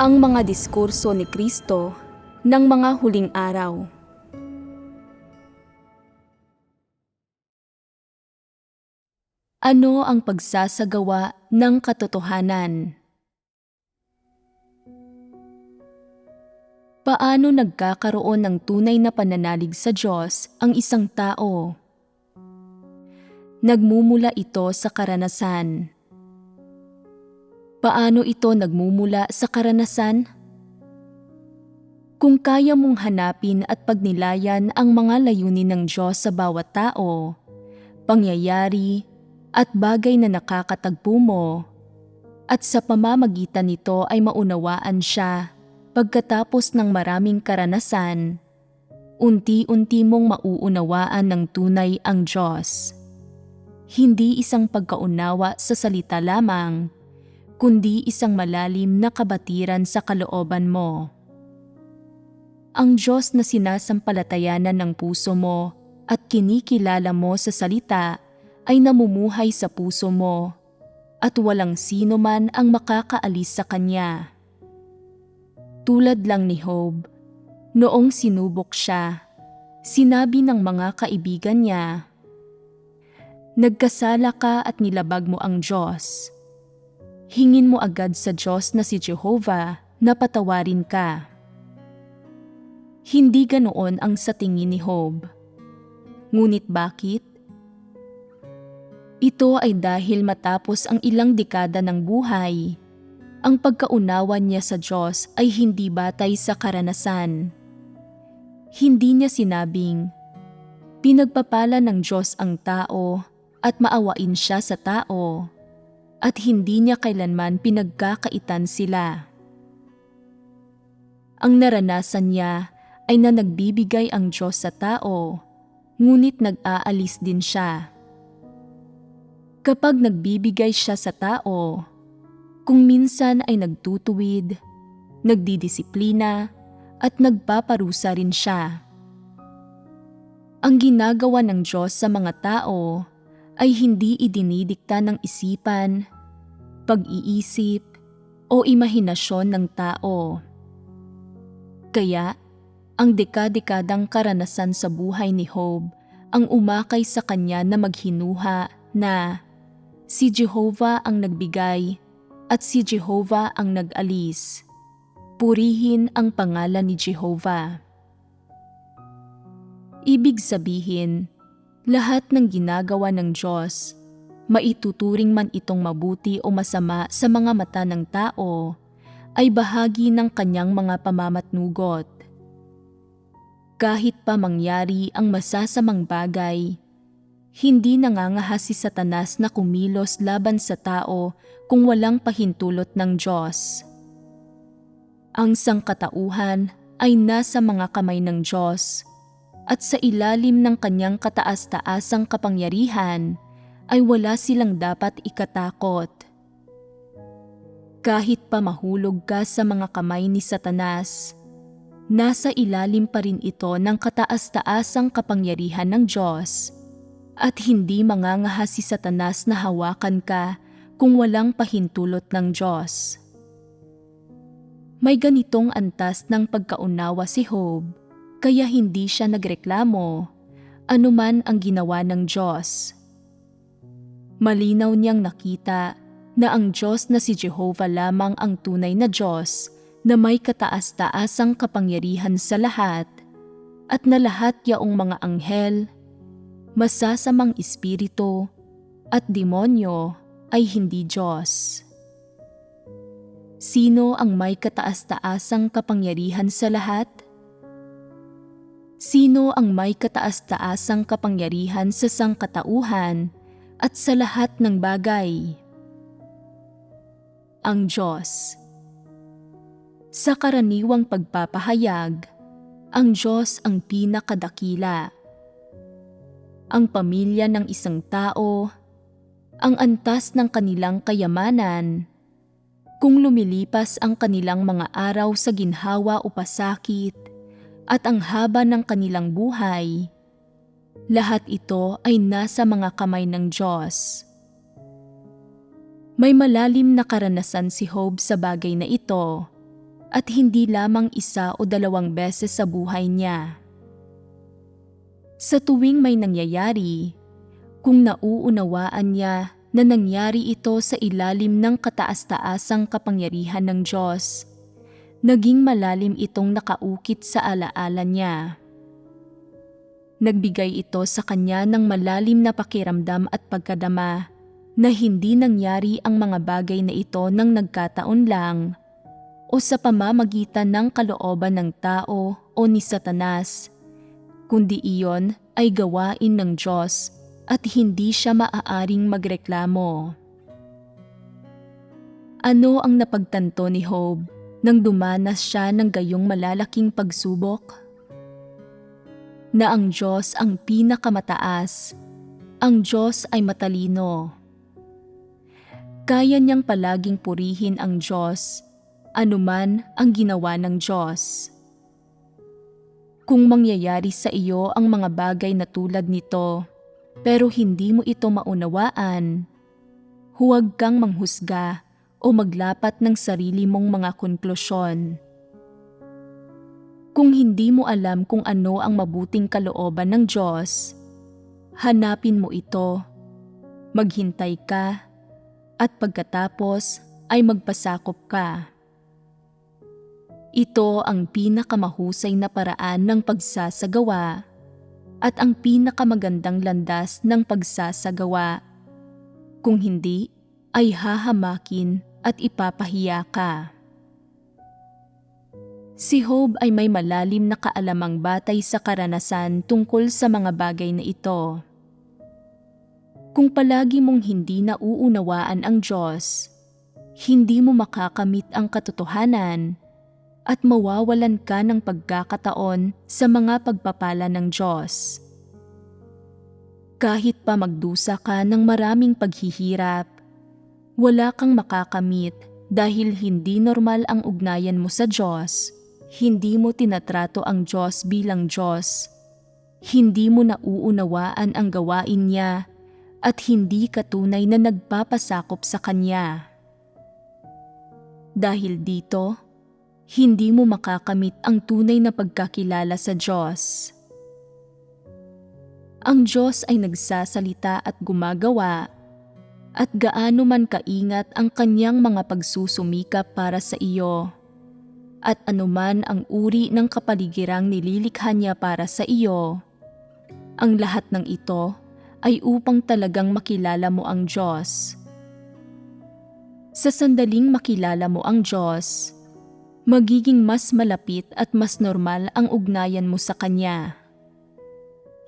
Ang mga diskurso ni Kristo ng mga huling araw. Ano ang pagsasagawa ng katotohanan? Paano nagkakaroon ng tunay na pananalig sa Diyos ang isang tao? Nagmumula ito sa karanasan. Paano ito nagmumula sa karanasan? Kung kaya mong hanapin at pagnilayan ang mga layunin ng Diyos sa bawat tao, pangyayari, at bagay na nakakatagpo mo, at sa pamamagitan nito ay maunawaan siya pagkatapos ng maraming karanasan, unti-unti mong mauunawaan ng tunay ang Diyos. Hindi isang pagkaunawa sa salita lamang, kundi isang malalim na kabatiran sa kalooban mo. Ang Diyos na sinasampalatayanan ng puso mo at kinikilala mo sa salita ay namumuhay sa puso mo at walang sino man ang makakaalis sa Kanya. Tulad lang ni Job, noong sinubok siya, sinabi ng mga kaibigan niya, Nagkasala ka at nilabag mo ang Diyos. Hingin mo agad sa Diyos na si Jehovah na patawarin ka. Hindi ganoon ang sa tingin ni Job. Ngunit bakit? Ito ay dahil matapos ang ilang dekada ng buhay, ang pagkaunawan niya sa Diyos ay hindi batay sa karanasan. Hindi niya sinabing, pinagpapala ng Diyos ang tao at maawain siya sa tao, at hindi niya kailanman pinagkakaitan sila. Ang naranasan niya ay na nagbibigay ang Diyos sa tao, ngunit nag-aalis din siya. Kapag nagbibigay siya sa tao, kung minsan ay nagtutuwid, nagdidisiplina, at nagpaparusa rin siya. Ang ginagawa ng Diyos sa mga tao ay hindi idinidikta ng isipan, pag-iisip, o imahinasyon ng tao. Kaya, ang dekadekadang karanasan sa buhay ni Job ang umakay sa kanya na maghinuha na si Jehovah ang nagbigay at si Jehovah ang nag-alis. Purihin ang pangalan ni Jehovah. Ibig sabihin, lahat ng ginagawa ng Diyos, maituturing man itong mabuti o masama sa mga mata ng tao, ay bahagi ng kanyang mga pamamatnugot. Kahit pa mangyari ang masasamang bagay, hindi nangangahas si Satanas na kumilos laban sa tao kung walang pahintulot ng Diyos. Ang sangkatauhan ay nasa mga kamay ng Diyos at sa ilalim ng kanyang kataas-taasang kapangyarihan ay wala silang dapat ikatakot. Kahit pa mahulog ka sa mga kamay ni Satanas, nasa ilalim pa rin ito ng kataas-taasang kapangyarihan ng Diyos at hindi mangangahas si Satanas na hawakan ka kung walang pahintulot ng Diyos. May ganitong antas ng pagkaunawa si Job, kaya hindi siya nagreklamo, anuman ang ginawa ng Diyos. Malinaw niyang nakita na ang Diyos na si Jehovah lamang ang tunay na Diyos na may kataas-taasang kapangyarihan sa lahat at na lahat yaong mga anghel, masasamang espiritu at demonyo ay hindi Diyos. Sino ang may kataas-taasang kapangyarihan sa lahat? Sino ang may kataas-taasang kapangyarihan sa sangkatauhan at sa lahat ng bagay? Ang Diyos. Sa karaniwang pagpapahayag, ang Diyos ang pinakadakila ang pamilya ng isang tao, ang antas ng kanilang kayamanan, kung lumilipas ang kanilang mga araw sa ginhawa o pasakit, at ang haba ng kanilang buhay, lahat ito ay nasa mga kamay ng Diyos. May malalim na karanasan si Job sa bagay na ito, at hindi lamang isa o dalawang beses sa buhay niya. Sa tuwing may nangyayari, kung nauunawaan niya na nangyari ito sa ilalim ng kataas-taasang kapangyarihan ng Diyos, naging malalim itong nakaukit sa alaala niya. Nagbigay ito sa kanya ng malalim na pakiramdam at pagkadama na hindi nangyari ang mga bagay na ito nang nagkataon lang o sa pamamagitan ng kalooban ng tao o ni Satanas, kundi iyon ay gawain ng Diyos at hindi siya maaaring magreklamo. Ano ang napagtanto ni Job nang dumanas siya ng gayong malalaking pagsubok? Na ang Diyos ang pinakamataas, ang Diyos ay matalino. Kaya niyang palaging purihin ang Diyos, anuman ang ginawa ng Diyos. Kung mangyayari sa iyo ang mga bagay na tulad nito, pero hindi mo ito maunawaan, huwag kang manghusga o maglapat ng sarili mong mga konklusyon. Kung hindi mo alam kung ano ang mabuting kalooban ng Diyos, hanapin mo ito, maghintay ka, at pagkatapos ay magpasakop ka. Ito ang pinakamahusay na paraan ng pagsasagawa at ang pinakamagandang landas ng pagsasagawa. Kung hindi, ay hahamakin at ipapahiya ka. Si Job ay may malalim na kaalamang batay sa karanasan tungkol sa mga bagay na ito. Kung palagi mong hindi nauunawaan ang Diyos, hindi mo makakamit ang katotohanan at mawawalan ka ng pagkakataon sa mga pagpapala ng Diyos. Kahit pa magdusa ka ng maraming paghihirap, wala kang makakamit dahil hindi normal ang ugnayan mo sa Diyos hindi mo tinatrato ang Diyos bilang Diyos. Hindi mo nauunawaan ang gawain niya at hindi ka tunay na nagpapasakop sa Kanya. Dahil dito, hindi mo makakamit ang tunay na pagkakilala sa Diyos. Ang Diyos ay nagsasalita at gumagawa at gaano man kaingat ang kanyang mga pagsusumikap para sa iyo at anuman ang uri ng kapaligirang nililikha niya para sa iyo. Ang lahat ng ito ay upang talagang makilala mo ang Diyos. Sa sandaling makilala mo ang Diyos, magiging mas malapit at mas normal ang ugnayan mo sa Kanya.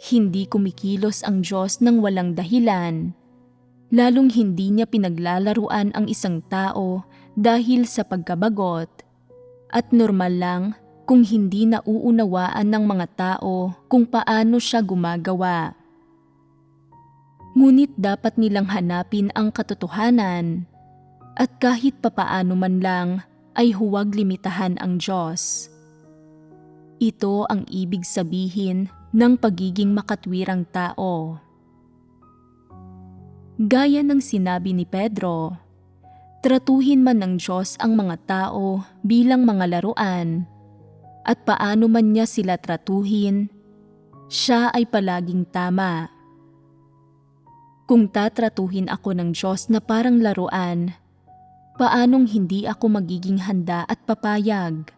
Hindi kumikilos ang Diyos ng walang dahilan, lalong hindi niya pinaglalaruan ang isang tao dahil sa pagkabagot at normal lang kung hindi nauunawaan ng mga tao kung paano siya gumagawa. Ngunit dapat nilang hanapin ang katotohanan at kahit papaano man lang ay huwag limitahan ang Diyos. Ito ang ibig sabihin ng pagiging makatwirang tao. Gaya ng sinabi ni Pedro, Tratuhin man ng Diyos ang mga tao bilang mga laruan at paano man niya sila tratuhin, siya ay palaging tama. Kung tatratuhin ako ng Diyos na parang laruan, paanong hindi ako magiging handa at papayag?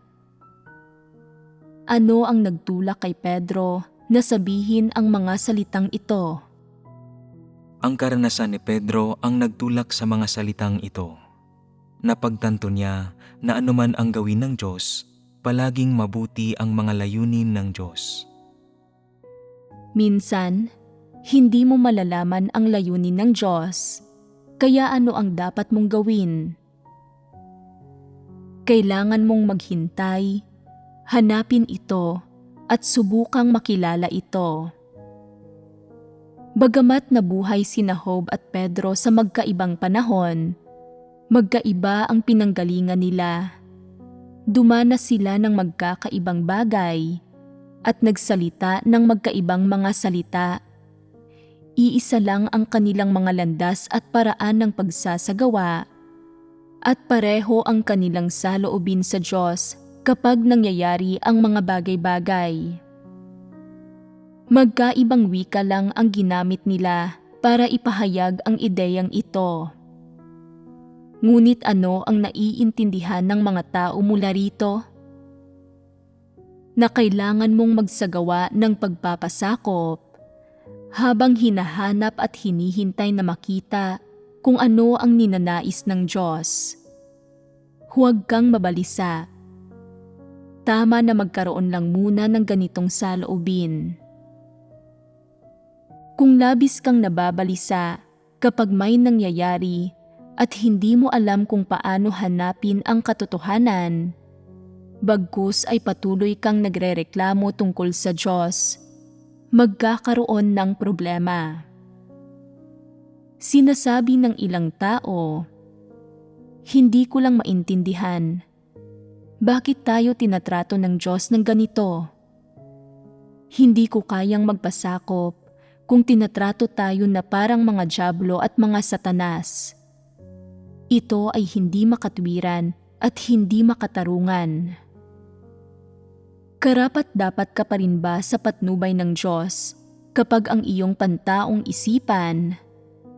Ano ang nagtulak kay Pedro na sabihin ang mga salitang ito? Ang karanasan ni Pedro ang nagtulak sa mga salitang ito. Napagtanto niya na anuman ang gawin ng Diyos, palaging mabuti ang mga layunin ng Diyos. Minsan, hindi mo malalaman ang layunin ng Diyos, kaya ano ang dapat mong gawin? Kailangan mong maghintay, hanapin ito, at subukang makilala ito. Bagamat nabuhay si Job at Pedro sa magkaibang panahon, Magkaiba ang pinanggalingan nila. Dumanas sila ng magkakaibang bagay at nagsalita ng magkaibang mga salita. Iisa lang ang kanilang mga landas at paraan ng pagsasagawa At pareho ang kanilang saloobin sa Diyos kapag nangyayari ang mga bagay-bagay. Magkaibang wika lang ang ginamit nila para ipahayag ang ideyang ito. Ngunit ano ang naiintindihan ng mga tao mula rito? Na kailangan mong magsagawa ng pagpapasakop habang hinahanap at hinihintay na makita kung ano ang ninanais ng Diyos. Huwag kang mabalisa. Tama na magkaroon lang muna ng ganitong saloobin. Kung labis kang nababalisa kapag may nangyayari at hindi mo alam kung paano hanapin ang katotohanan, bagkus ay patuloy kang nagrereklamo tungkol sa Diyos, magkakaroon ng problema. Sinasabi ng ilang tao, hindi ko lang maintindihan. Bakit tayo tinatrato ng Diyos ng ganito? Hindi ko kayang magpasakop kung tinatrato tayo na parang mga jablo at mga satanas. Ito ay hindi makatwiran at hindi makatarungan. Karapat dapat ka pa rin ba sa patnubay ng Diyos kapag ang iyong pantaong isipan,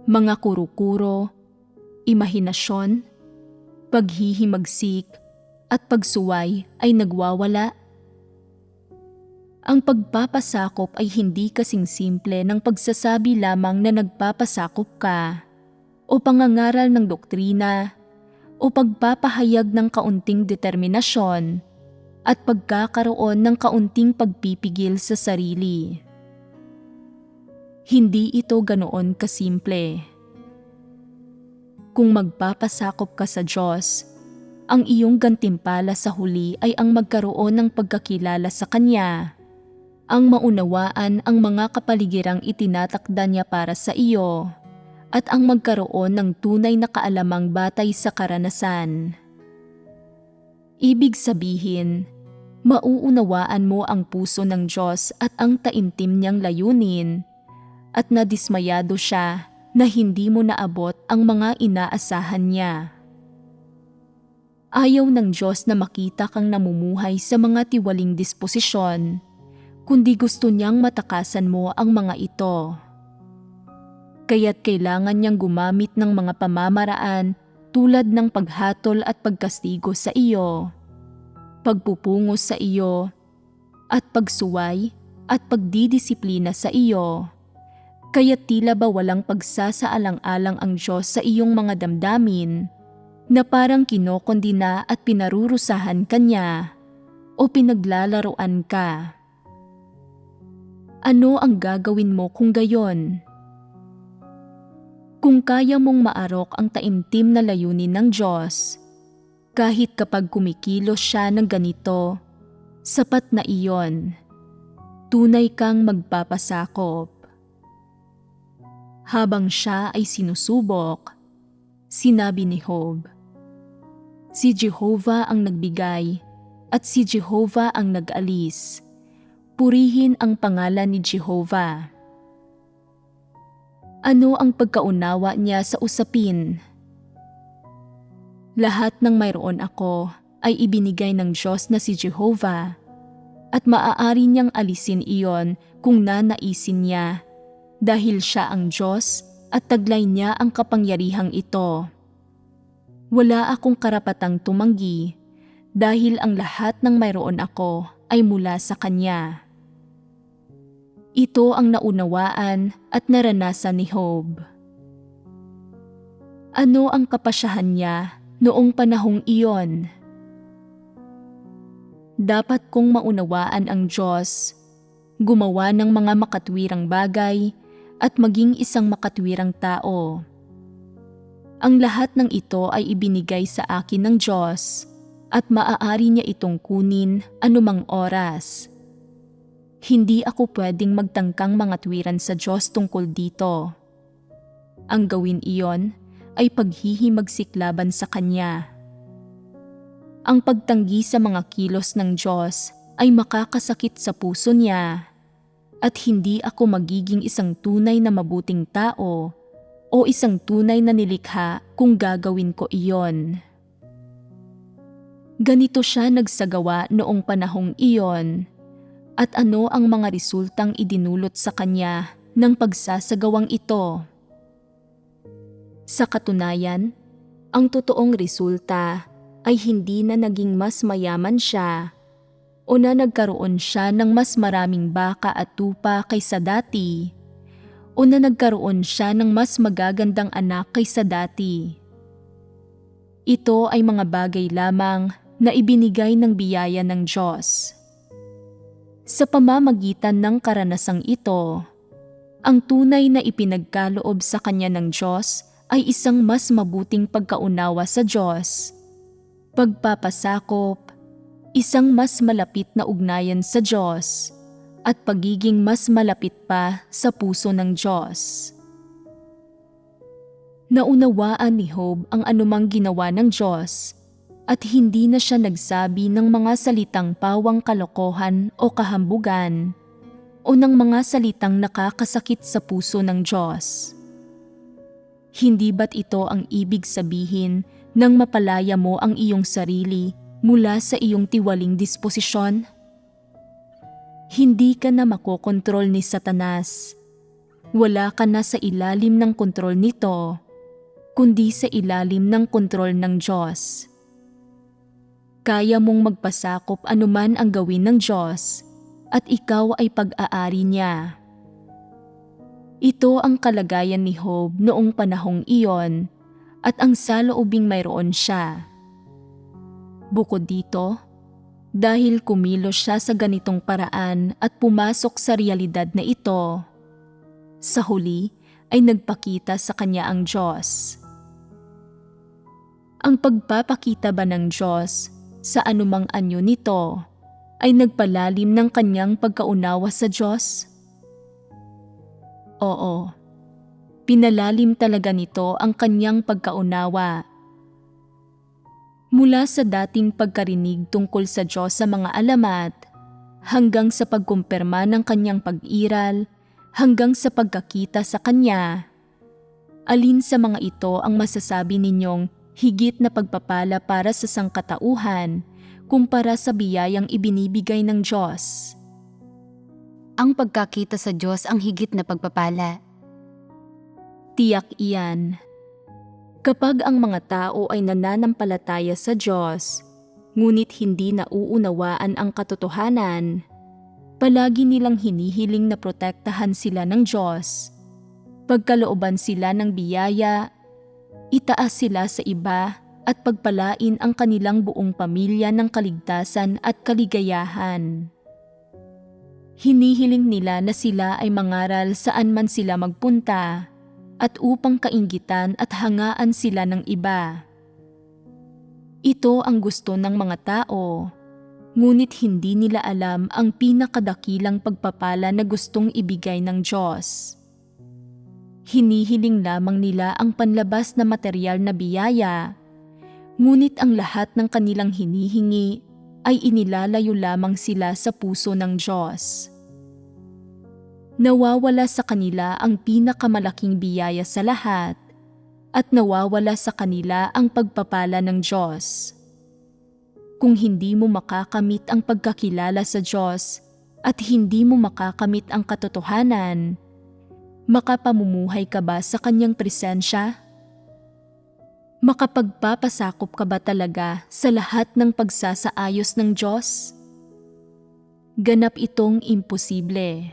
mga kuro-kuro, imahinasyon, paghihimagsik, at pagsuway ay nagwawala? Ang pagpapasakop ay hindi kasing simple ng pagsasabi lamang na nagpapasakop ka o pangangaral ng doktrina o pagpapahayag ng kaunting determinasyon at pagkakaroon ng kaunting pagpipigil sa sarili. Hindi ito ganoon kasimple. Kung magpapasakop ka sa Diyos, ang iyong gantimpala sa huli ay ang magkaroon ng pagkakilala sa Kanya, ang maunawaan ang mga kapaligirang itinatakda niya para sa iyo, at ang magkaroon ng tunay na kaalamang batay sa karanasan. Ibig sabihin, mauunawaan mo ang puso ng Diyos at ang taimtim niyang layunin, at nadismayado siya na hindi mo naabot ang mga inaasahan niya. Ayaw ng Diyos na makita kang namumuhay sa mga tiwaling disposisyon, kundi gusto niyang matakasan mo ang mga ito. Kaya't kailangan niyang gumamit ng mga pamamaraan tulad ng paghatol at pagkastigo sa iyo, pagpupungos sa iyo, at pagsuway at pagdidisiplina sa iyo. Kaya tila ba walang pagsasaalang-alang ang Diyos sa iyong mga damdamin na parang kinokondina at pinarurusahan kanya o pinaglalaroan ka. Ano ang gagawin mo kung gayon? Kung kaya mong maarok ang taimtim na layunin ng Diyos, kahit kapag kumikilos siya ng ganito, sapat na iyon. Tunay kang magpapasakop. Habang siya ay sinusubok, sinabi ni Job, Si Jehovah ang nagbigay at si Jehovah ang nag-alis. Purihin ang pangalan ni Jehovah. Ano ang pagkaunawa niya sa usapin? Lahat ng mayroon ako ay ibinigay ng Diyos na si Jehovah at maaari niyang alisin iyon kung nanaisin niya dahil siya ang Diyos at taglay niya ang kapangyarihang ito. Wala akong karapatang tumanggi dahil ang lahat ng mayroon ako ay mula sa Kanya. Ito ang naunawaan at naranasan ni Job. Ano ang kapasyahan niya noong panahong iyon? Dapat kong maunawaan ang Diyos, gumawa ng mga makatwirang bagay at maging isang makatwirang tao. Ang lahat ng ito ay ibinigay sa akin ng Diyos at maaari niya itong kunin anumang oras. Hindi ako pwedeng magtangkang mga tuwiran sa Diyos tungkol dito. Ang gawin iyon ay paghihimagsik laban sa Kanya. Ang pagtanggi sa mga kilos ng Diyos ay makakasakit sa puso niya at hindi ako magiging isang tunay na mabuting tao o isang tunay na nilikha kung gagawin ko iyon. Ganito siya nagsagawa noong panahong iyon at ano ang mga resultang idinulot sa kanya ng pagsasagawang ito. Sa katunayan, ang totoong resulta ay hindi na naging mas mayaman siya o na nagkaroon siya ng mas maraming baka at tupa kaysa dati o na nagkaroon siya ng mas magagandang anak kaysa dati. Ito ay mga bagay lamang na ibinigay ng biyaya ng Diyos. Sa pamamagitan ng karanasang ito, ang tunay na ipinagkaloob sa kanya ng Diyos ay isang mas mabuting pagkaunawa sa Diyos, pagpapasakop, isang mas malapit na ugnayan sa Diyos, at pagiging mas malapit pa sa puso ng Diyos. Naunawaan ni Job ang anumang ginawa ng Diyos at hindi na siya nagsabi ng mga salitang pawang kalokohan o kahambugan o ng mga salitang nakakasakit sa puso ng Diyos. Hindi ba't ito ang ibig sabihin nang mapalaya mo ang iyong sarili mula sa iyong tiwaling disposisyon? Hindi ka na makokontrol ni Satanas. Wala ka na sa ilalim ng kontrol nito, kundi sa ilalim ng kontrol ng Diyos. Kaya mong magpasakop anuman ang gawin ng Diyos at ikaw ay pag-aari niya. Ito ang kalagayan ni Job noong panahong iyon at ang saloobing mayroon siya. Bukod dito, dahil kumilos siya sa ganitong paraan at pumasok sa realidad na ito, sa huli ay nagpakita sa kanya ang Diyos. Ang pagpapakita ba ng Diyos sa anumang anyo nito ay nagpalalim ng kanyang pagkaunawa sa Diyos? Oo, pinalalim talaga nito ang kanyang pagkaunawa. Mula sa dating pagkarinig tungkol sa Diyos sa mga alamat, hanggang sa pagkumpirma ng kanyang pag-iral, hanggang sa pagkakita sa Kanya. Alin sa mga ito ang masasabi ninyong higit na pagpapala para sa sangkatauhan kumpara sa biyayang ibinibigay ng Diyos? Ang pagkakita sa Diyos ang higit na pagpapala. Tiyak iyan. Kapag ang mga tao ay nananampalataya sa Diyos, ngunit hindi nauunawaan ang katotohanan, palagi nilang hinihiling na protektahan sila ng Diyos. Pagkalooban sila ng biyaya, itaas sila sa iba at pagpalain ang kanilang buong pamilya ng kaligtasan at kaligayahan. Hinihiling nila na sila ay mangaral saan man sila magpunta at upang kainggitan at hangaan sila ng iba. Ito ang gusto ng mga tao, ngunit hindi nila alam ang pinakadakilang pagpapala na gustong ibigay ng Diyos. Hinihiling lamang nila ang panlabas na material na biyaya, ngunit ang lahat ng kanilang hinihingi ay inilalayo lamang sila sa puso ng Diyos. Nawawala sa kanila ang pinakamalaking biyaya sa lahat at nawawala sa kanila ang pagpapala ng Diyos. Kung hindi mo makakamit ang pagkakilala sa Diyos at hindi mo makakamit ang katotohanan, makapamumuhay ka ba sa kanyang presensya? Makapagpapasakop ka ba talaga sa lahat ng pagsasaayos ng Diyos? Ganap itong imposible.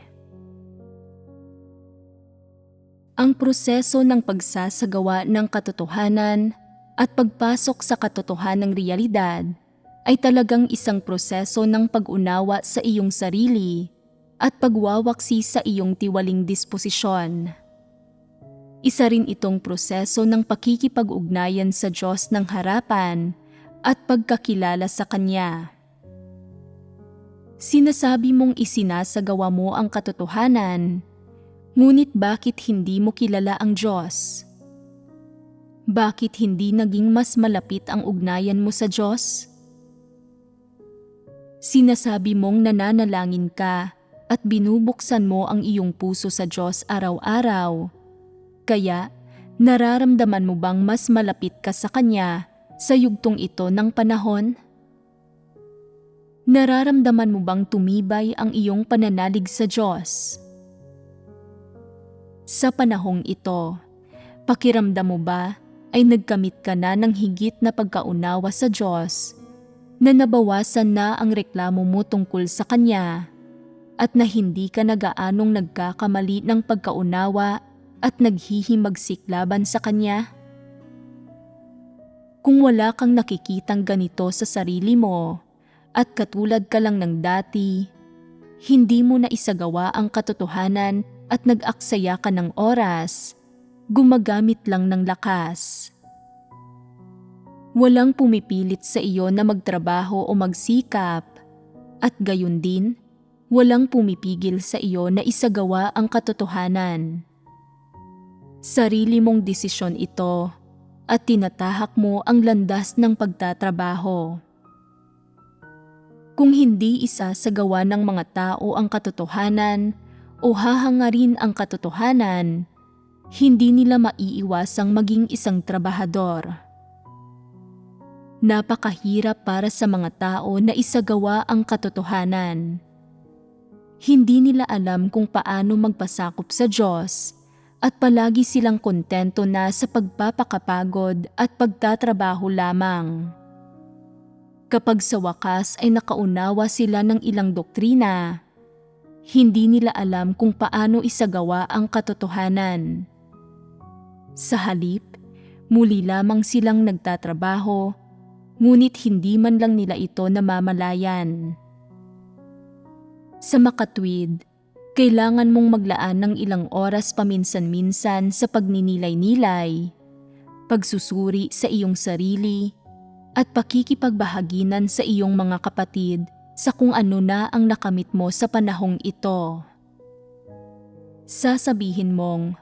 Ang proseso ng pagsasagawa ng katotohanan at pagpasok sa katotohanang realidad ay talagang isang proseso ng pag-unawa sa iyong sarili at pagwawaksi sa iyong tiwaling disposisyon. Isa rin itong proseso ng pakikipag-ugnayan sa Diyos ng harapan at pagkakilala sa Kanya. Sinasabi mong isinasagawa mo ang katotohanan, ngunit bakit hindi mo kilala ang Diyos? Bakit hindi naging mas malapit ang ugnayan mo sa Diyos? Sinasabi mong nananalangin ka at binubuksan mo ang iyong puso sa Diyos araw-araw. Kaya, nararamdaman mo bang mas malapit ka sa Kanya sa yugtong ito ng panahon? Nararamdaman mo bang tumibay ang iyong pananalig sa Diyos? Sa panahong ito, pakiramdam mo ba ay nagkamit ka na ng higit na pagkaunawa sa Diyos na nabawasan na ang reklamo mo tungkol sa Kanya at na hindi ka nagaanong nagkakamali ng pagkaunawa at naghihimagsik laban sa Kanya? Kung wala kang nakikitang ganito sa sarili mo at katulad ka lang ng dati, hindi mo na isagawa ang katotohanan at nag-aksaya ka ng oras, gumagamit lang ng lakas. Walang pumipilit sa iyo na magtrabaho o magsikap, at gayon din, walang pumipigil sa iyo na isagawa ang katotohanan. Sarili mong desisyon ito at tinatahak mo ang landas ng pagtatrabaho. Kung hindi isa sa gawa ng mga tao ang katotohanan o hahangarin ang katotohanan, hindi nila maiiwasang maging isang trabahador. Napakahirap para sa mga tao na isagawa ang katotohanan. Hindi nila alam kung paano magpasakop sa Diyos at palagi silang kontento na sa pagpapakapagod at pagtatrabaho lamang. Kapag sa wakas ay nakaunawa sila ng ilang doktrina, hindi nila alam kung paano isagawa ang katotohanan. Sa halip, muli lamang silang nagtatrabaho, ngunit hindi man lang nila ito namamalayan. Sa makatwid, kailangan mong maglaan ng ilang oras paminsan-minsan sa pagninilay-nilay, pagsusuri sa iyong sarili, at pakikipagbahaginan sa iyong mga kapatid sa kung ano na ang nakamit mo sa panahong ito. Sasabihin mong,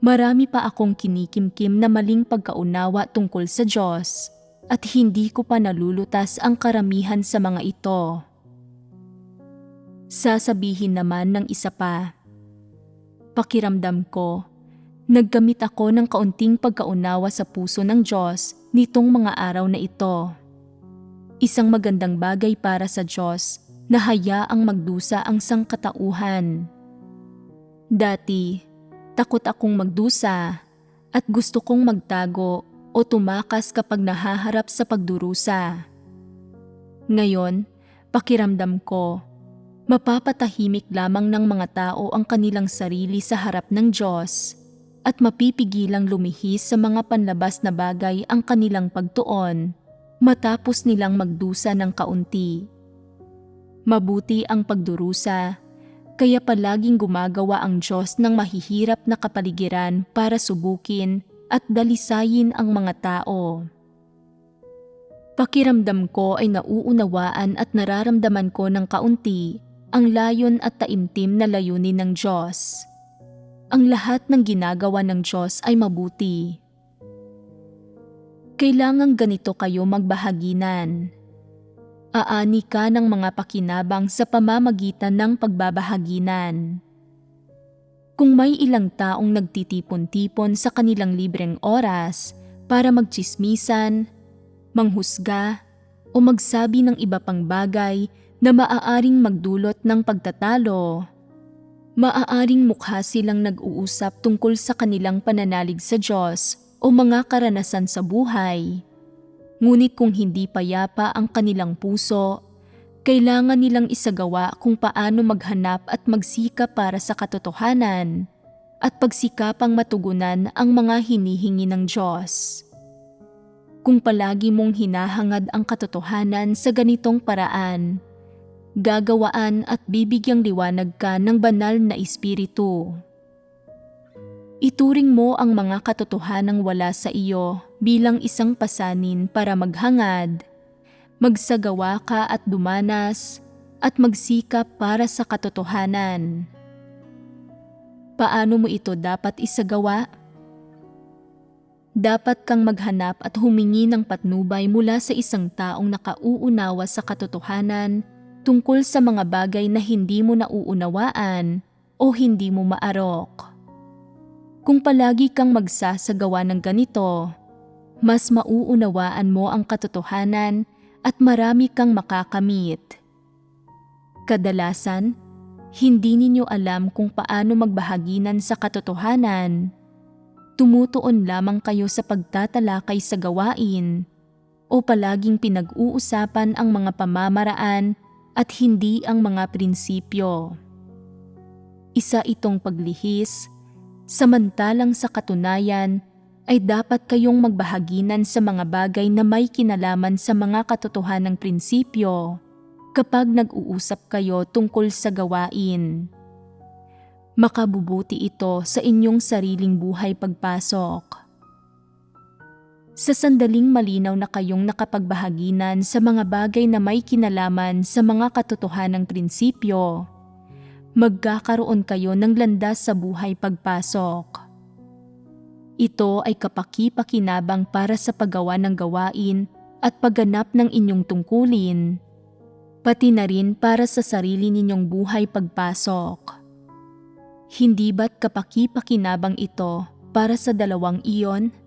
marami pa akong kinikimkim na maling pagkaunawa tungkol sa Diyos at hindi ko pa nalulutas ang karamihan sa mga ito. Sasabihin naman ng isa pa, pakiramdam ko, naggamit ako ng kaunting pagkaunawa sa puso ng Diyos nitong mga araw na ito. Isang magandang bagay para sa Diyos na hayaang magdusa ang sangkatauhan. Dati, takot akong magdusa at gusto kong magtago o tumakas kapag nahaharap sa pagdurusa. Ngayon, pakiramdam ko, mapapatahimik lamang ng mga tao ang kanilang sarili sa harap ng Diyos at mapipigilang lumihis sa mga panlabas na bagay ang kanilang pagtuon matapos nilang magdusa ng kaunti. Mabuti ang pagdurusa, kaya palaging gumagawa ang Diyos ng mahihirap na kapaligiran para subukin at dalisayin ang mga tao. Pakiramdam ko ay nauunawaan at nararamdaman ko ng kaunti ang layon at taimtim na layunin ng Diyos. Ang lahat ng ginagawa ng Diyos ay mabuti. Kailangang ganito kayo magbahaginan. Aani ka ng mga pakinabang sa pamamagitan ng pagbabahaginan. Kung may ilang taong nagtitipon-tipon sa kanilang libreng oras para magchismisan, manghusga, o magsabi ng iba pang bagay na maaaring magdulot ng pagtatalo, maaaring mukha silang nag-uusap tungkol sa kanilang pananalig sa Diyos o mga karanasan sa buhay. Ngunit kung hindi payapa ang kanilang puso, kailangan nilang isagawa kung paano maghanap at magsikap para sa katotohanan at pagsikapang matugunan ang mga hinihingi ng Diyos. Kung palagi mong hinahangad ang katotohanan sa ganitong paraan, gagawaan at bibigyang liwanag ka ng banal na espiritu. Ituring mo ang mga katotohanang wala sa iyo bilang isang pasanin para maghangad, magsagawa ka at dumanas, at magsikap para sa katotohanan. Paano mo ito dapat isagawa? Dapat kang maghanap at humingi ng patnubay mula sa isang taong nakauunawa sa katotohanan tungkol sa mga bagay na hindi mo nauunawaan o hindi mo maarok. Kung palagi kang magsasagawa ng ganito, mas mauunawaan mo ang katotohanan at marami kang makakamit. Kadalasan, hindi ninyo alam kung paano magbahaginan sa katotohanan. Tumutuon lamang kayo sa pagtatalakay sa gawain o palaging pinag-uusapan ang mga pamamaraan at hindi ang mga prinsipyo. Isa itong paglihis, samantalang sa katunayan ay dapat kayong magbahaginan sa mga bagay na may kinalaman sa mga katotohanang prinsipyo kapag nag-uusap kayo tungkol sa gawain. Makabubuti ito sa inyong sariling buhay pagpasok. Sa sandaling malinaw na kayong nakapagbahaginan sa mga bagay na may kinalaman sa mga katotohanang prinsipyo, magkakaroon kayo ng landas sa buhay pagpasok. Ito ay kapaki-pakinabang para sa paggawa ng gawain at pagganap ng inyong tungkulin, pati na rin para sa sarili ninyong buhay pagpasok. Hindi ba't kapaki-pakinabang ito para sa dalawang iyon?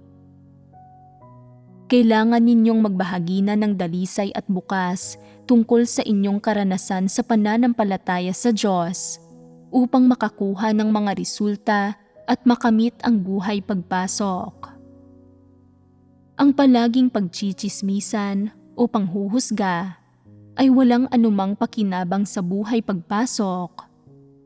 Kailangan ninyong magbahagina ng dalisay at bukas tungkol sa inyong karanasan sa pananampalataya sa Diyos upang makakuha ng mga resulta at makamit ang buhay pagpasok. Ang palaging pagchichismisan o panghuhusga ay walang anumang pakinabang sa buhay pagpasok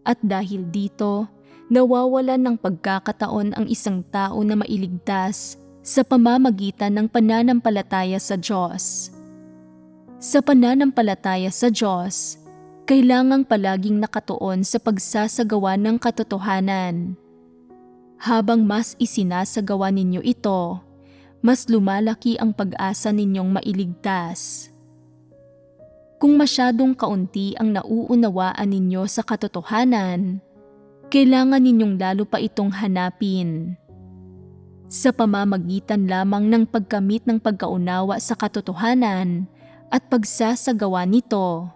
at dahil dito, nawawalan ng pagkakataon ang isang tao na mailigtas sa pamamagitan ng pananampalataya sa Diyos. Sa pananampalataya sa Diyos, kailangang palaging nakatuon sa pagsasagawa ng katotohanan. Habang mas isinasagawa ninyo ito, mas lumalaki ang pag-asa ninyong mailigtas. Kung masyadong kaunti ang nauunawaan ninyo sa katotohanan, kailangan ninyong lalo pa itong hanapin. Sa pamamagitan lamang ng pagkamit ng pagkaunawa sa katotohanan at pagsasagawa nito,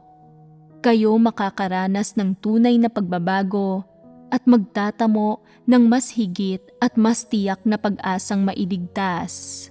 kayo makakaranas ng tunay na pagbabago at magtatamo ng mas higit at mas tiyak na pag-asang mailigtas.